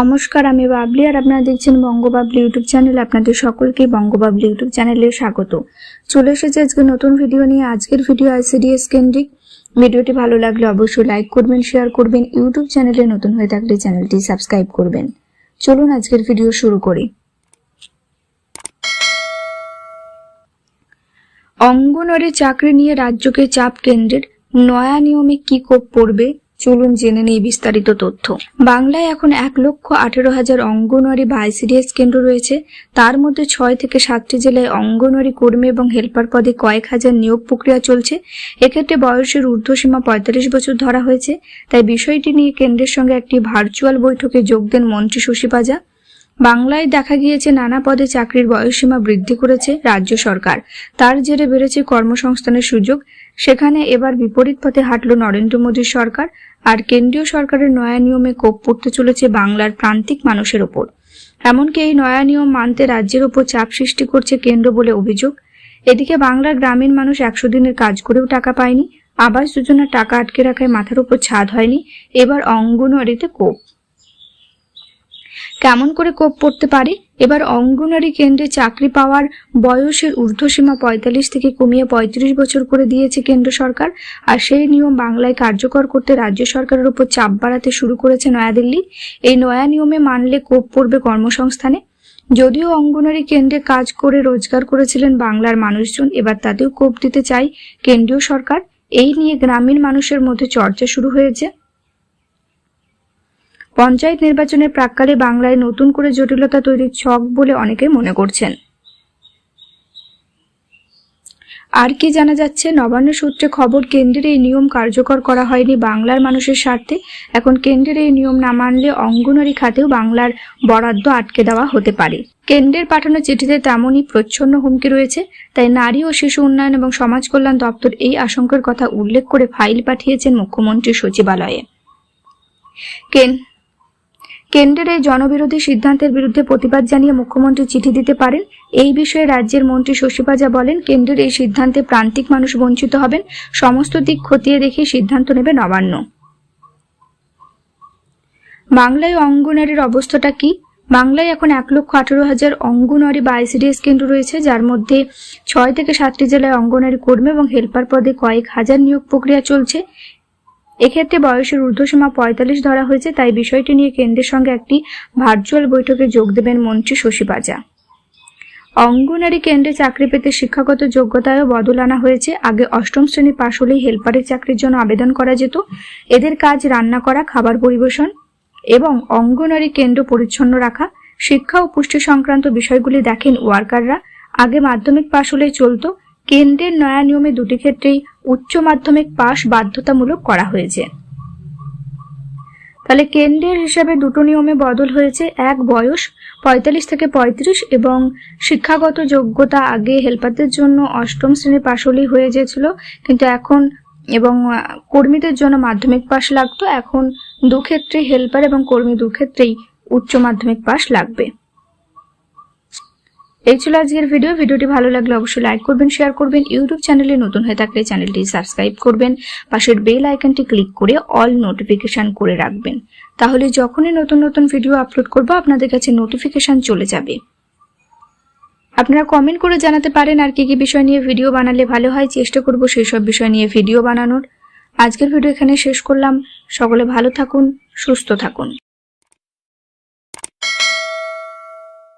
নমস্কার, আমি বাবলি আর আপনারা দেখছেন বঙ্গবাবলি ইউটিউব চ্যানেল। আপনাদের সকলকে বঙ্গবাবলি ইউটিউব চ্যানেলে স্বাগত। চলে এসেছে আজকে নতুন ভিডিও নিয়ে। আজকের ভিডিও আইসিডিএস কেন্দ্রিক। ভিডিওটি ভালো লাগলে অবশ্যই লাইক করবেন, শেয়ার করবেন, ইউটিউব চ্যানেলে নতুন হয়ে থাকলে চ্যানেলটি সাবস্ক্রাইব করবেন। চলুন আজকের ভিডিও শুরু করি। অঙ্গনওয়াড়ি চাকরি নিয়ে রাজ্যকে চাপ কেন্দ্রের নয়া নিয়মে কি কোপ পড়বে? চলুন জেনে নেই বিস্তারিত তথ্য। বাংলায় এখন এক লক্ষ আঠেরো হাজার অঙ্গনওয়াড়ি বা আইসিডিএস কেন্দ্র রয়েছে। তার মধ্যে ছয় থেকে সাতটি জেলায় অঙ্গনওয়াড়ি কর্মী এবং হেল্পার পদে কয়েক হাজার নিয়োগ প্রক্রিয়া চলছে। এক্ষেত্রে বয়সের ঊর্ধ্বসীমা পঁয়তাল্লিশ বছর ধরা হয়েছে। তাই বিষয়টি নিয়ে কেন্দ্রের সঙ্গে একটি ভার্চুয়াল বৈঠকে যোগ দেন মন্ত্রী শশী পাজা। বাংলায় দেখা গিয়েছে নানা পদে চাকরির বয়সসীমা বৃদ্ধি করেছে রাজ্য সরকার। তার জেরে বেড়েছে কর্মসংস্থানের সুযোগ। সেখানে এবার বিপরীত পথে হাঁটল নরেন্দ্র মোদীর সরকার আর কেন্দ্রীয় সরকারের নয়া নিয়মে কোপ পড়তে চলেছে বাংলার প্রান্তিক মানুষের ওপর। এমনকি এই নয়া নিয়ম মানতে রাজ্যের ওপর চাপ সৃষ্টি করছে কেন্দ্র বলে অভিযোগ। এদিকে বাংলার গ্রামীণ মানুষ একশো দিনের কাজ করেও টাকা পায়নি। আবাস যোজনার টাকা আটকে রাখায় মাথার উপর ছাদ হয়নি। এবার অঙ্গনওয়াড়িতে কোপ। কেমন করে কোপ পড়তে পারে? এবার অঙ্গনারী কেন্দ্রে চাকরি পাওয়ার বয়সের ঊর্ধ্বসীমা পঁয়তাল্লিশ থেকে কমিয়ে পঁয়ত্রিশ বছর করে দিয়েছে কেন্দ্র সরকার। আর সেই নিয়ম বাংলায় কার্যকর করতে রাজ্য সরকারের উপর চাপ বাড়াতে শুরু করেছে নয়াদিল্লি। এই নয়া নিয়মে মানলে কোপ পড়বে কর্মসংস্থানে। যদিও অঙ্গনারী কেন্দ্রে কাজ করে রোজগার করেছিলেন বাংলার মানুষজন, এবার তাতেও কোপ দিতে চাই কেন্দ্রীয় সরকার। এই নিয়ে গ্রামীণ মানুষের মধ্যে চর্চা শুরু হয়েছে। পঞ্চায়েত নির্বাচনের প্রাককালে বাংলায় নতুন করে জটিলতা তৈরির ছক বলে অনেকে মনে করছেন। আর কি জানা যাচ্ছে? নবান্ন সূত্রে খবর, কেন্দ্রের এই নিয়ম কার্যকর করা হয়নি বাংলার মানুষের স্বার্থে। এখন কেন্দ্রের এই নিয়ম না মানলে অঙ্গনারী খাতেও বাংলার বরাদ্দ আটকে দেওয়া হতে পারে। কেন্দ্রের পাঠানো চিঠিতে তেমনই প্রচ্ছন্ন হুমকি রয়েছে। তাই নারী ও শিশু উন্নয়ন এবং সমাজ কল্যাণ দপ্তর এই আশঙ্কার কথা উল্লেখ করে ফাইল পাঠিয়েছেন মুখ্যমন্ত্রী সচিবালয়ে। কেন কেন্দ্রের এই জনবিরোধী সিদ্ধান্তের বিরুদ্ধে প্রতিবাদ জানিয়ে মুখ্যমন্ত্রী চিঠি দিতে পারেন। এই বিষয়ে রাজ্যের মন্ত্রী শশীপাজা বলেন, কেন্দ্রের এই সিদ্ধান্তে প্রান্তিক মানুষ বঞ্চিত হবেন। সমস্ত দিক খতিয়ে দেখে সিদ্ধান্ত নেবে নবান্ন। বাংলায় অঙ্গনারীর অবস্থাটা কি? বাংলায় এখন এক লক্ষ আঠেরো হাজার অঙ্গনওয়াড়ি বা আইসিডিএস কেন্দ্র রয়েছে, যার মধ্যে ছয় থেকে সাতটি জেলায় অঙ্গনওয়াড়ি কর্মী এবং হেল্পার পদে কয়েক হাজার নিয়োগ প্রক্রিয়া চলছে। এক্ষেত্রে বয়সের ঊর্ধ্বসীমা পঁয়তাল্লিশ ধরা হয়েছে, তাই বিষয়টি নিয়ে কেন্দ্রের সঙ্গে একটি ভার্চুয়াল বৈঠকে যোগ দেবেন মন্ত্রী শশী পাজা। অঙ্গনারী কেন্দ্রে চাকরি পেতে শিক্ষাগত যোগ্যতায়ও বদল আনা হয়েছে। আগে অষ্টম শ্রেণি পাশ হলেই হেল্পারের চাকরির জন্য আবেদন করা যেত। এদের কাজ রান্না করা, খাবার পরিবেশন এবং অঙ্গনারী কেন্দ্র পরিচ্ছন্ন রাখা, শিক্ষা ও পুষ্টি সংক্রান্ত বিষয়গুলি দেখেন ওয়ার্কাররা। আগে মাধ্যমিক পাশ হলেই চলতো কেন্দ্রের নয়া নিয়মে দুটি ক্ষেত্রেই উচ্চ মাধ্যমিক পাশ বাধ্যতামূলক করা হয়েছে। তাহলে কেন্দ্রের হিসাবে দুটো নিয়মে বদল হয়েছে। এক, বয়স পঁয়তাল্লিশ থেকে পঁয়ত্রিশ এবং শিক্ষাগত যোগ্যতা আগে হেল্পারদের জন্য অষ্টম শ্রেণি পাশ হলেই হয়ে গিয়েছিল। কিন্তু এখন এবং কর্মীদের জন্য মাধ্যমিক পাশ লাগতো। এখন দু ক্ষেত্রে হেল্পার এবং কর্মী দুক্ষেত্রেই উচ্চ মাধ্যমিক পাশ লাগবে। এই ছিল আজকের ভিডিও ভিডিওটি ভালো লাগলে অবশ্যই লাইক করবেন শেয়ার করবেন। ইউটিউব চ্যানেলে নতুন হয়ে থাকলে চ্যানেলটি সাবস্ক্রাইব করবেন। পাশের বেল আইকনটি ক্লিক করে অল নোটিফিকেশন করে রাখবেন। তাহলে যখনই নতুন নতুন ভিডিও আপলোড করব, আপনাদের কাছে নোটিফিকেশন চলে যাবে। আপনারা কমেন্ট করে জানাতে পারেন আর কি কি বিষয় নিয়ে ভিডিও বানালে ভালো হয়। চেষ্টা করব সেই সব বিষয় নিয়ে ভিডিও বানানোর। আজকের ভিডিও এখানে শেষ করলাম। সকলে ভালো থাকুন, সুস্থ থাকুন।